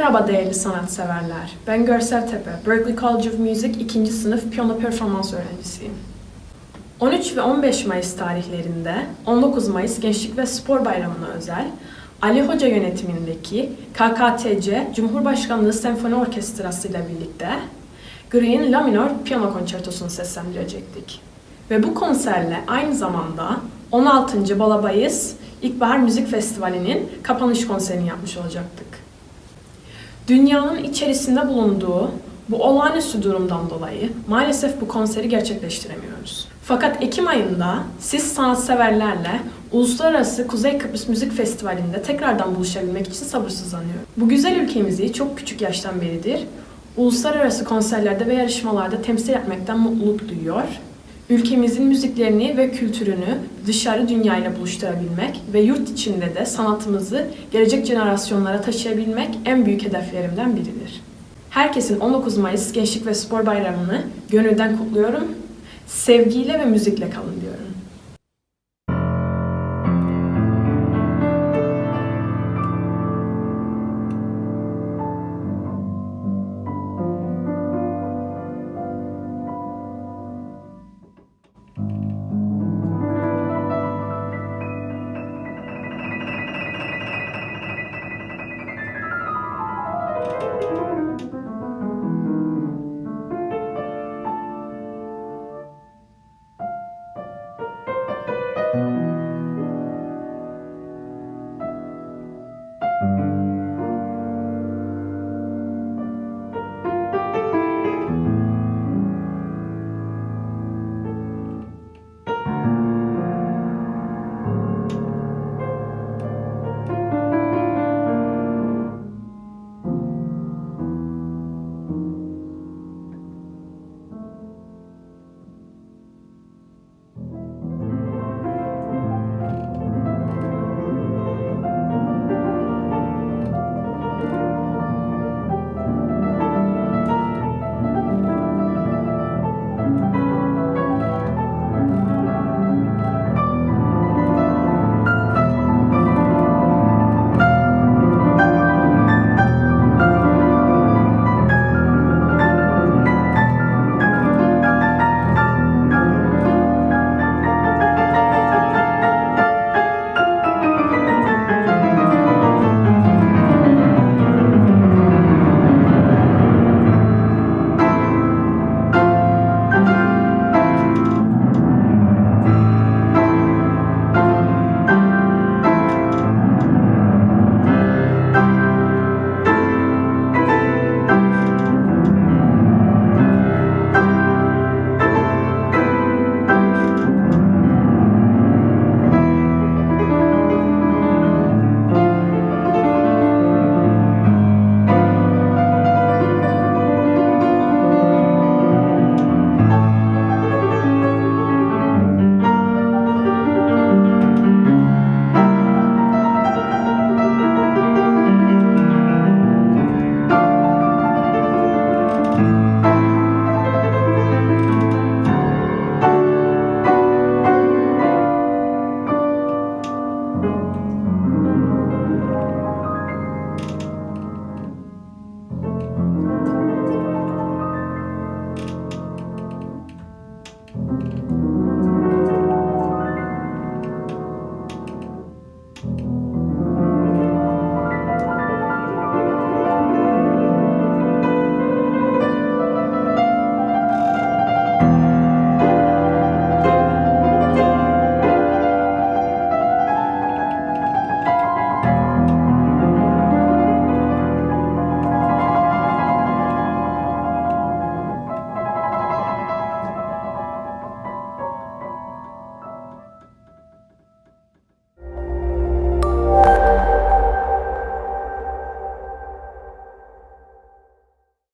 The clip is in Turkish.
Merhaba değerli sanatseverler. Ben Görsel Tepe, Berklee College of Music 2. sınıf piyano performans öğrencisiyim. 13 ve 15 Mayıs tarihlerinde 19 Mayıs Gençlik ve Spor Bayramı'na özel Ali Hoca yönetimindeki KKTC Cumhurbaşkanlığı Senfoni Orkestrası ile birlikte Grieg'in La Minor Piyano Konçertosunu seslendirecektik. Ve bu konserle aynı zamanda 16. Balabayız İlkbahar Müzik Festivali'nin kapanış konserini yapmış olacaktık. Dünyanın içerisinde bulunduğu bu olağanüstü durumdan dolayı maalesef bu konseri gerçekleştiremiyoruz. Fakat Ekim ayında siz sanatseverlerle Uluslararası Kuzey Kıbrıs Müzik Festivali'nde tekrardan buluşabilmek için sabırsızlanıyorum. Bu güzel ülkemizi çok küçük yaştan beridir uluslararası konserlerde ve yarışmalarda temsil etmekten mutluluk duyuyor. Ülkemizin müziklerini ve kültürünü dışarı dünyayla buluşturabilmek ve yurt içinde de sanatımızı gelecek jenerasyonlara taşıyabilmek en büyük hedeflerimden biridir. Herkesin 19 Mayıs Gençlik ve Spor Bayramı'nı gönülden kutluyorum. Sevgiyle ve müzikle kalın diyorum.